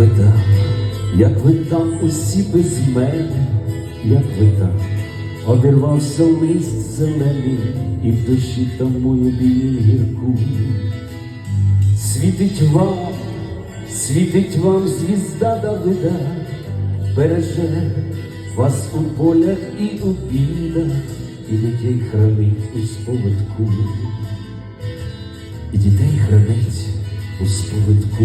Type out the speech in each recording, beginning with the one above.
ви там, як ви там усі без мене, як ви там, обірвався лист зелений, і в душі тамує біль гірку. Світить вам, світить вам звізда Давида, береже вас у полях і у бідах, і дітей хранить у сповитку, і дітей хранить у сповитку.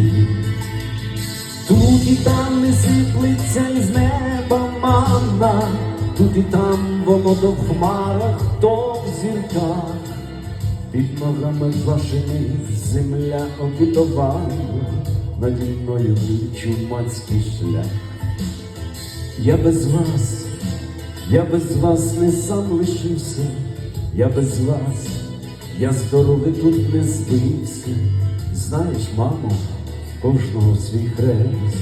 І там не сиплеться із неба манна, тут і там воно до хмарах, то в зірках. Під ногами вашими земля обітована, наді мною чумацький шлях. Я без вас, я без вас не сам лишився, я без вас, я з дороги тут не збився. Знаєш, мамо, кожного свій хрест,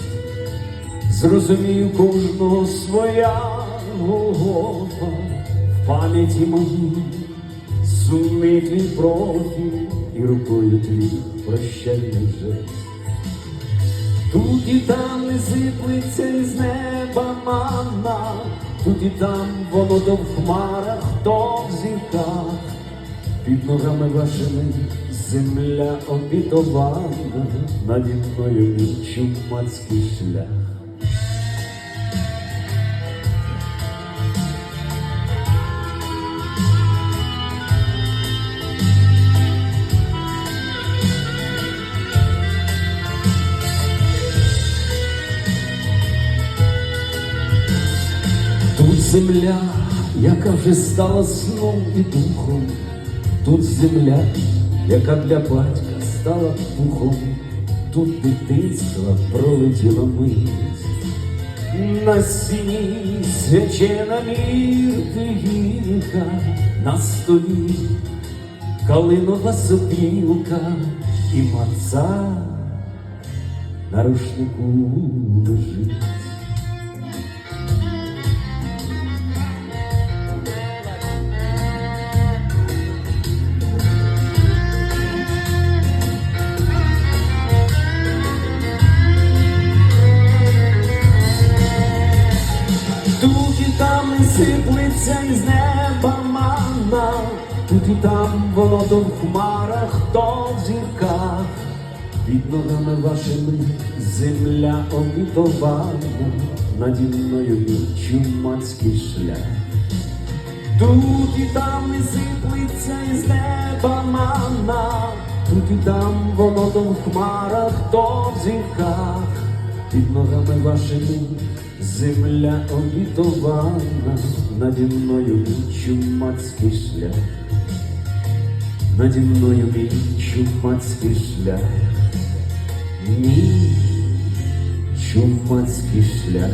зрозумію кожного своя Голгофа в пам'яті моїй. Сумний твій профіль і рукою твій прощальний жест. Тут і там не сиплеться із неба манна, тут і там воно то в хмарах, то в зірках, під ногами вашими земля обітована, наді мною чумацький шлях. Тут земля, яка вже стала сном і духом, тут земля, яка для батька стала пухом, тут дитинства пролетіла мить. На стіні свячена мірти гірка, на столі калинова сопілка і маца на рушнику лежить. Сиплеться із неба манна, тут і там воно то в хмарах, то в зірках, під ногами вашими земля обітована, наді мною мій чумацький шлях. Тут і там не сиплеться із неба манна, тут і там воно то в хмарах, то в зірках, під ногами вашими земля обітована, наді мною мій чумацький шлях, наді мною мій чумацький шлях, мій чумацький шлях.